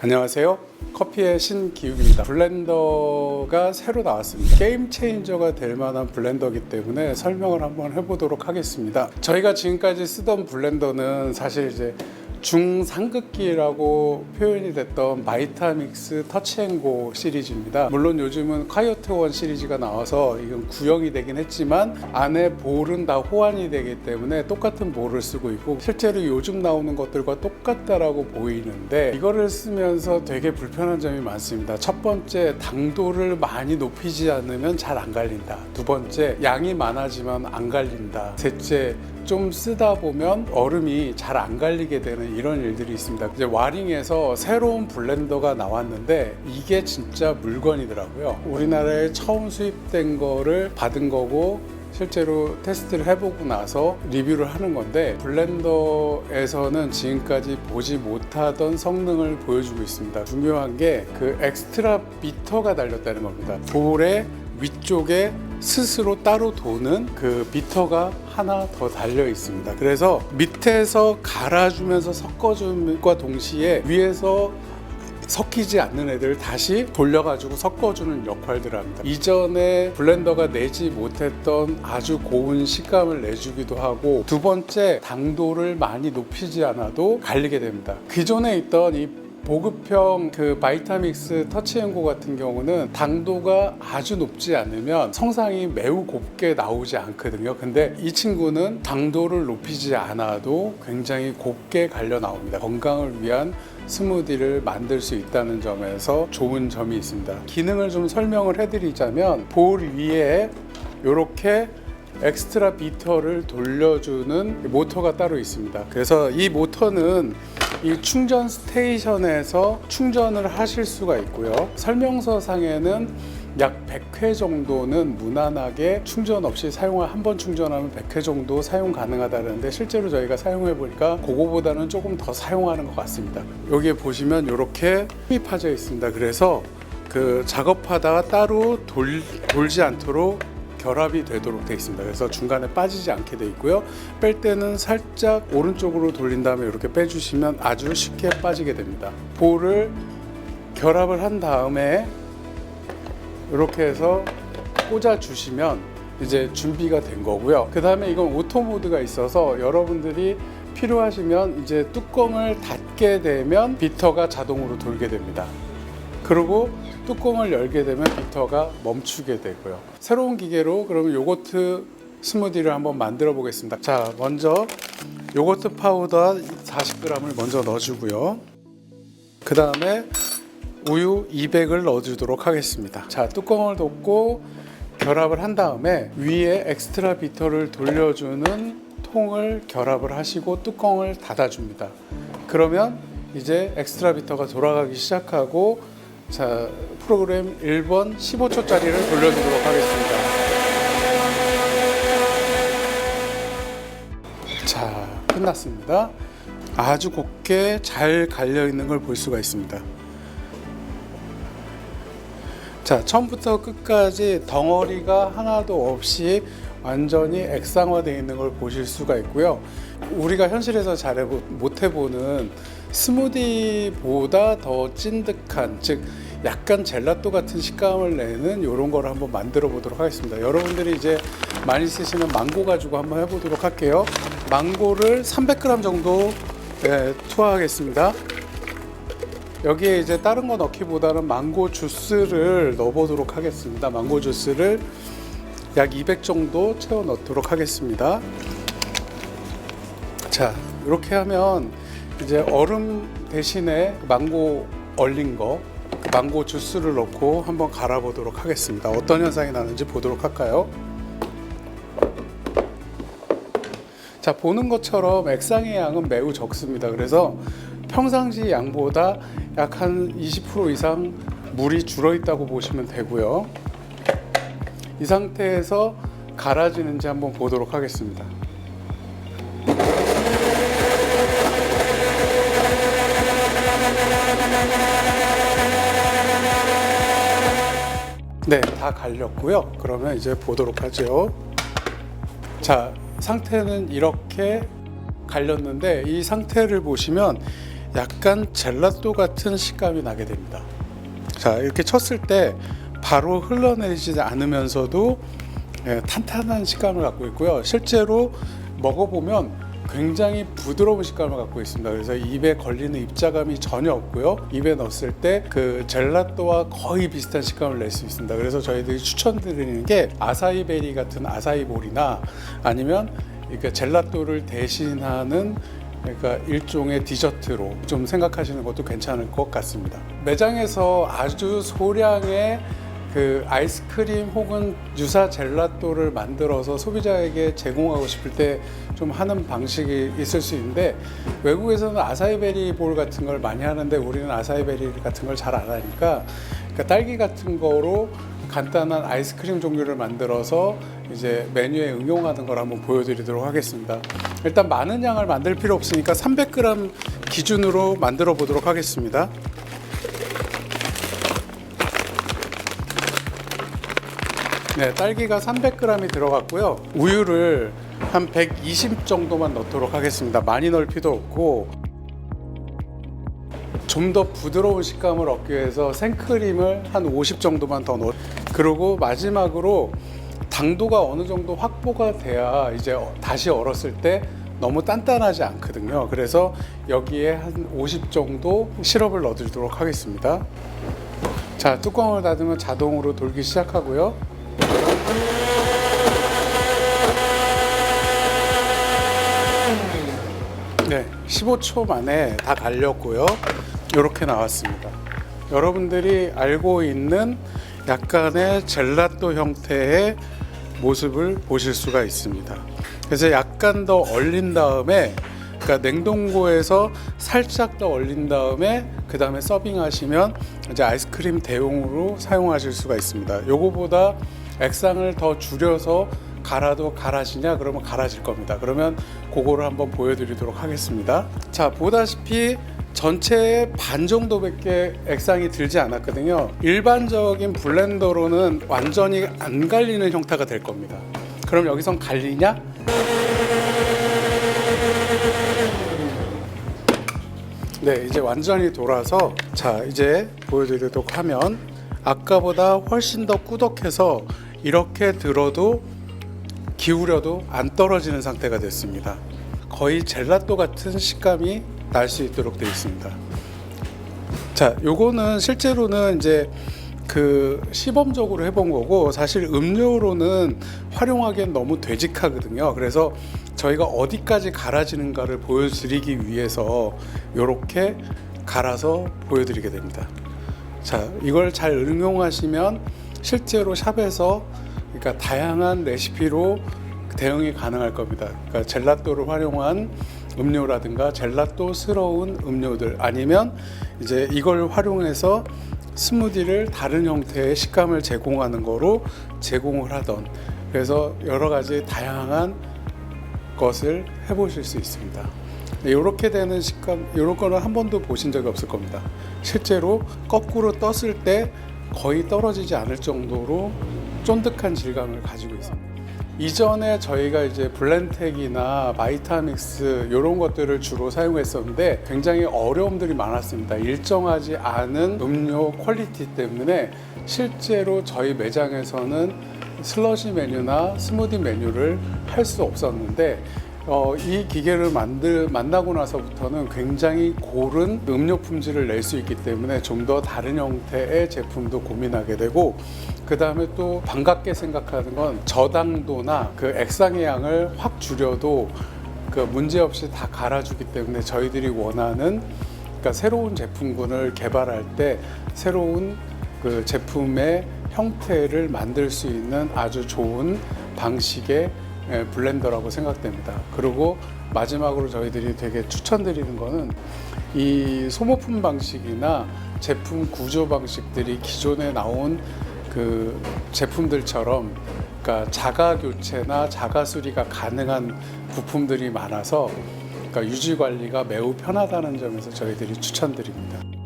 안녕하세요. 커피의 신기욱입니다. 블렌더가 새로 나왔습니다. 게임 체인저가 될 만한 블렌더이기 때문에 설명을 한번 해보도록 하겠습니다. 저희가 지금까지 쓰던 블렌더는 사실 이제 중상급기라고 표현이 됐던 바이타믹스 터치앤고 시리즈입니다. 물론 요즘은 콰이어트 원 시리즈가 나와서 이건 구형이 되긴 했지만 안에 볼은 다 호환이 되기 때문에 똑같은 볼을 쓰고 있고 실제로 요즘 나오는 것들과 똑같다라고 보이는데 이거를 쓰면서 되게 불편한 점이 많습니다. 첫 번째 당도를 많이 높이지 않으면 잘 안 갈린다. 두 번째 양이 많아지면 안 갈린다. 셋째 좀 쓰다 보면 얼음이 잘 안 갈리게 되는 이런 일들이 있습니다. 이제 와링에서 새로운 블렌더가 나왔는데 이게 진짜 물건이더라고요. 우리나라에 처음 수입된 거를 받은 거고 실제로 테스트를 해보고 나서 리뷰를 하는 건데 블렌더에서는 지금까지 보지 못하던 성능을 보여주고 있습니다. 중요한 게 그 엑스트라 비터가 달렸다는 겁니다. 볼의 위쪽에 스스로 따로 도는 그 비터가 하나 더 달려 있습니다. 그래서 밑에서 갈아주면서 섞어줌과 동시에 위에서 섞이지 않는 애들 다시 돌려가지고 섞어주는 역할들을 합니다. 이전에 블렌더가 내지 못했던 아주 고운 식감을 내주기도 하고 두 번째 당도를 많이 높이지 않아도 갈리게 됩니다. 기존에 있던 이 보급형 그 바이타믹스 터치앤고 같은 경우는 당도가 아주 높지 않으면 성상이 매우 곱게 나오지 않거든요. 근데 이 친구는 당도를 높이지 않아도 굉장히 곱게 갈려 나옵니다. 건강을 위한 스무디를 만들 수 있다는 점에서 좋은 점이 있습니다. 기능을 좀 설명을 해드리자면 볼 위에 이렇게 엑스트라 비터를 돌려주는 모터가 따로 있습니다. 그래서 이 모터는 이 충전 스테이션에서 충전을 하실 수가 있고요. 설명서 상에는 약 100회 정도는 무난하게 충전 없이 사용할 한번 충전하면 100회 정도 사용 가능하다는데 실제로 저희가 사용해 보니까 그거보다는 조금 더 사용하는 것 같습니다. 여기에 보시면 이렇게 파져 있습니다. 그래서 그 작업하다가 따로 돌, 돌지 않도록 결합이 되도록 되어 있습니다. 그래서 중간에 빠지지 않게 되어 있고요. 뺄 때는 살짝 오른쪽으로 돌린 다음에 이렇게 빼주시면 아주 쉽게 빠지게 됩니다. 볼을 결합을 한 다음에 이렇게 해서 꽂아 주시면 이제 준비가 된 거고요. 그 다음에 이건 오토 모드가 있어서 여러분들이 필요하시면 이제 뚜껑을 닫게 되면 비터가 자동으로 돌게 됩니다. 그리고 뚜껑을 열게 되면 비터가 멈추게 되고요. 새로운 기계로 그러면 요거트 스무디를 한번 만들어 보겠습니다. 자, 먼저 요거트 파우더 40g을 먼저 넣어주고요. 그 다음에 우유 200을 넣어주도록 하겠습니다. 자, 뚜껑을 덮고 결합을 한 다음에 위에 엑스트라 비터를 돌려주는 통을 결합을 하시고 뚜껑을 닫아줍니다. 그러면 이제 엑스트라 비터가 돌아가기 시작하고 자 프로그램 1번 15초짜리를 돌려주도록 하겠습니다. 자 끝났습니다. 아주 곱게 잘 갈려 있는 걸 볼 수가 있습니다. 자 처음부터 끝까지 덩어리가 하나도 없이 완전히 액상화되어 있는 걸 보실 수가 있고요. 우리가 현실에서 잘 못 해보는 스무디보다 더 찐득한 즉 약간 젤라또 같은 식감을 내는 이런 거를 한번 만들어 보도록 하겠습니다. 여러분들이 이제 많이 쓰시는 망고 가지고 한번 해보도록 할게요. 망고를 300g 정도 네, 투하하겠습니다. 여기에 이제 다른 거 넣기보다는 망고 주스를 넣어보도록 하겠습니다. 망고 주스를 약 200 정도 채워 넣도록 하겠습니다. 자, 이렇게 하면 이제 얼음 대신에 망고 얼린 거, 그 망고 주스를 넣고 한번 갈아보도록 하겠습니다. 어떤 현상이 나는지 보도록 할까요? 자, 보는 것처럼 액상의 양은 매우 적습니다. 그래서 평상시 양보다 약 한 20% 이상 물이 줄어 있다고 보시면 되고요. 이 상태에서 갈아지는지 한번 보도록 하겠습니다. 네, 다 갈렸고요. 그러면 이제 보도록 하죠. 자, 상태는 이렇게 갈렸는데 이 상태를 보시면 약간 젤라또 같은 식감이 나게 됩니다. 자 이렇게 쳤을 때 바로 흘러내리지 않으면서도 예, 탄탄한 식감을 갖고 있고요. 실제로 먹어보면 굉장히 부드러운 식감을 갖고 있습니다. 그래서 입에 걸리는 입자감이 전혀 없고요. 입에 넣었을 때 그 젤라또와 거의 비슷한 식감을 낼 수 있습니다. 그래서 저희들이 추천드리는 게 아사이 베리 같은 아사이 볼이나 아니면 그러니까 젤라또를 대신하는 그러니까 일종의 디저트로 좀 생각하시는 것도 괜찮을 것 같습니다. 매장에서 아주 소량의 그 아이스크림 혹은 유사 젤라또를 만들어서 소비자에게 제공하고 싶을 때 좀 하는 방식이 있을 수 있는데 외국에서는 아사이베리 볼 같은 걸 많이 하는데 우리는 아사이베리 같은 걸 잘 안 하니까 그러니까 딸기 같은 거로 간단한 아이스크림 종류를 만들어서 이제 메뉴에 응용하는 걸 한번 보여드리도록 하겠습니다. 일단 많은 양을 만들 필요 없으니까 300g 기준으로 만들어 보도록 하겠습니다. 네, 딸기가 300g이 들어갔고요. 우유를 한 120 정도만 넣도록 하겠습니다. 많이 넣을 필요 없고 좀 더 부드러운 식감을 얻기 위해서 생크림을 한 50 정도만 더 넣어. 그리고 마지막으로 당도가 어느 정도 확보가 돼야 이제 어- 다시 얼었을 때 너무 단단하지 않거든요. 그래서 여기에 한 50 정도 시럽을 넣어주도록 하겠습니다. 자, 뚜껑을 닫으면 자동으로 돌기 시작하고요. 네, 15초 만에 다 갈렸고요. 이렇게 나왔습니다. 여러분들이 알고 있는 약간의 젤라또 형태의 모습을 보실 수가 있습니다. 그래서 약간 더 얼린 다음에 그러니까 냉동고에서 살짝 더 얼린 다음에 그 다음에 서빙하시면 이제 아이스크림 대용으로 사용하실 수가 있습니다. 요거보다 액상을 더 줄여서 갈아도 갈아지냐 그러면 갈아질 겁니다. 그러면 그거를 한번 보여드리도록 하겠습니다. 자 보다시피 전체의 반 정도밖에 액상이 들지 않았거든요. 일반적인 블렌더로는 완전히 안 갈리는 형태가 될 겁니다. 그럼 여기선 갈리냐? 네, 이제 완전히 돌아서 자 이제 보여드리도록 하면 아까보다 훨씬 더 꾸덕해서 이렇게 들어도 기울여도 안 떨어지는 상태가 됐습니다. 거의 젤라또 같은 식감이 날 수 있도록 되어 있습니다. 자, 요거는 실제로는 이제 그 시범적으로 해본 거고 사실 음료로는 활용하기엔 너무 되직하거든요. 그래서 저희가 어디까지 갈아지는가를 보여드리기 위해서 이렇게 갈아서 보여드리게 됩니다. 자, 이걸 잘 응용하시면 실제로 샵에서 그러니까 다양한 레시피로 대응이 가능할 겁니다. 그러니까 젤라또를 활용한 음료라든가 젤라또스러운 음료들 아니면 이제 이걸 활용해서 스무디를 다른 형태의 식감을 제공하는 거로 제공을 하던 그래서 여러 가지 다양한 것을 해보실 수 있습니다. 이렇게 되는 식감, 이런 거는 한 번도 보신 적이 없을 겁니다. 실제로 거꾸로 떴을 때 거의 떨어지지 않을 정도로 쫀득한 질감을 가지고 있습니다. 이전에 저희가 이제 블렌텍이나 바이타믹스 이런 것들을 주로 사용했었는데 굉장히 어려움들이 많았습니다. 일정하지 않은 음료 퀄리티 때문에 실제로 저희 매장에서는 슬러시 메뉴나 스무디 메뉴를 할 수 없었는데 어, 이 기계를 만들, 만나고 나서부터는 굉장히 고른 음료 품질을 낼 수 있기 때문에 좀 더 다른 형태의 제품도 고민하게 되고 그 다음에 또 반갑게 생각하는 건 저당도나 그 액상의 양을 확 줄여도 그 문제 없이 다 갈아주기 때문에 저희들이 원하는 그러니까 새로운 제품군을 개발할 때 새로운 그 제품의 형태를 만들 수 있는 아주 좋은 방식의 예, 블렌더라고 생각됩니다. 그리고 마지막으로 저희들이 되게 추천드리는 거는 이 소모품 방식이나 제품 구조 방식들이 기존에 나온 그 제품들처럼 그러니까 자가 교체나 자가 수리가 가능한 부품들이 많아서 그러니까 유지 관리가 매우 편하다는 점에서 저희들이 추천드립니다.